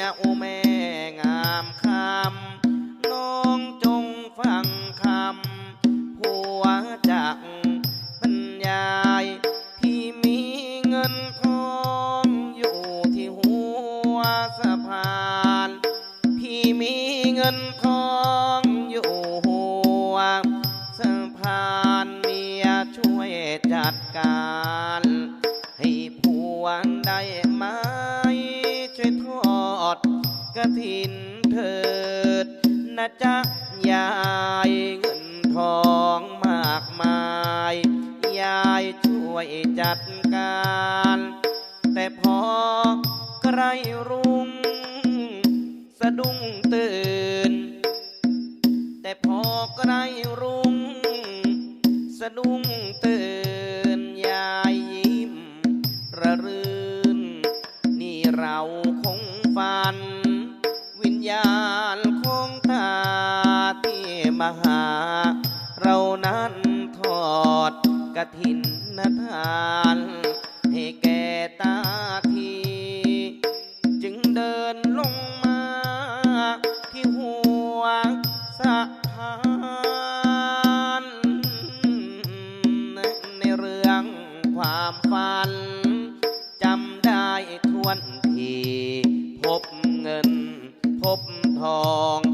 ยโอแม่งามคำน้องจงฟังคำผัวจักบรรยายพี่มีเงินทองอยู่ที่หัวสะพาน พี่มีเงินทองอยู่หัวสะพานเมียช่วยจัดการ กระถินเถิดนะจ๊ะยายเงินทองมากมาย ยายช่วยจัดการ แต่พอใกล้รุ่ง สะดุ้งตื่น แต่พอใกล้รุ่ง สะดุ้งตื่น วิญญาณคงตาที่มหา เรานั้นทอดกระถินนทาน ให้แก่ตาที จึงเดินลงมา ที่หัวสะพานในเรื่องความฝันจำได้ทวน ทอง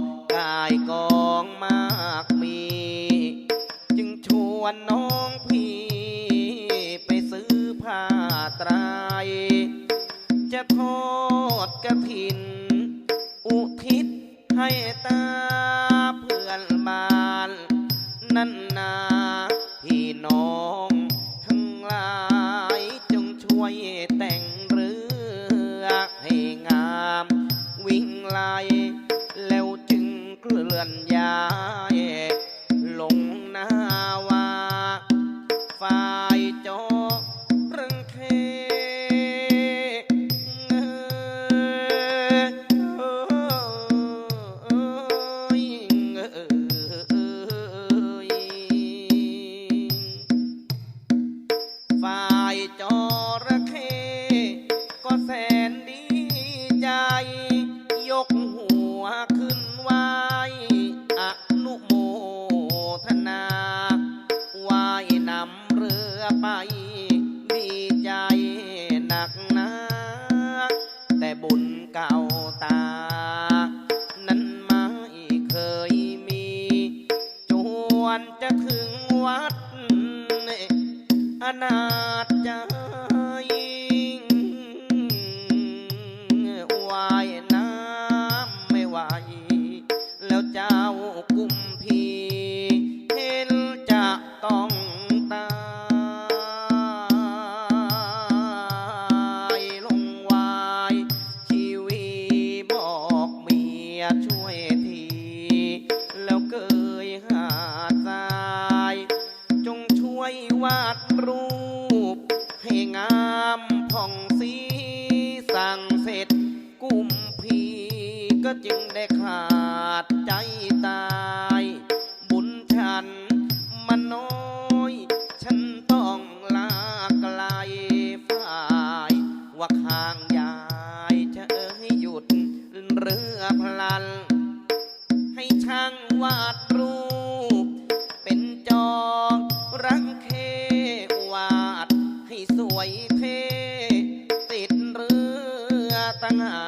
า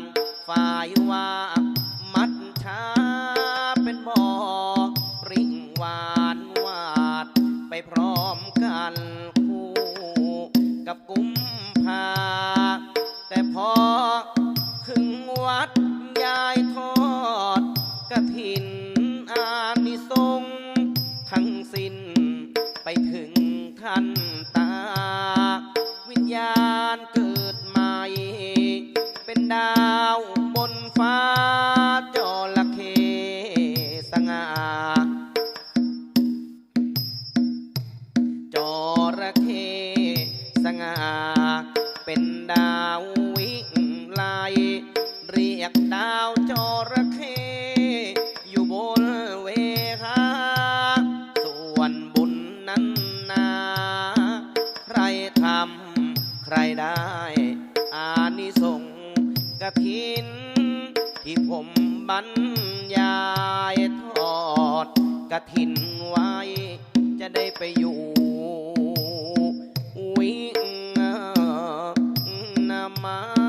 นฝ่ายว่ามัดช้าเป็นบ่อริ่งหวานวาด ไปพร้อมกันคู่กับกุมภาแต่พอถึงวัดยายทอดกระถินอานิสงทั้งสิ้นไปถึงท่านตา วิญญาณาวบนฟ้าจระเข้สง่าจระเข้สง่า บรรยายทอดกระถินไว้ จะได้ไปอยู่วิ่งนำมา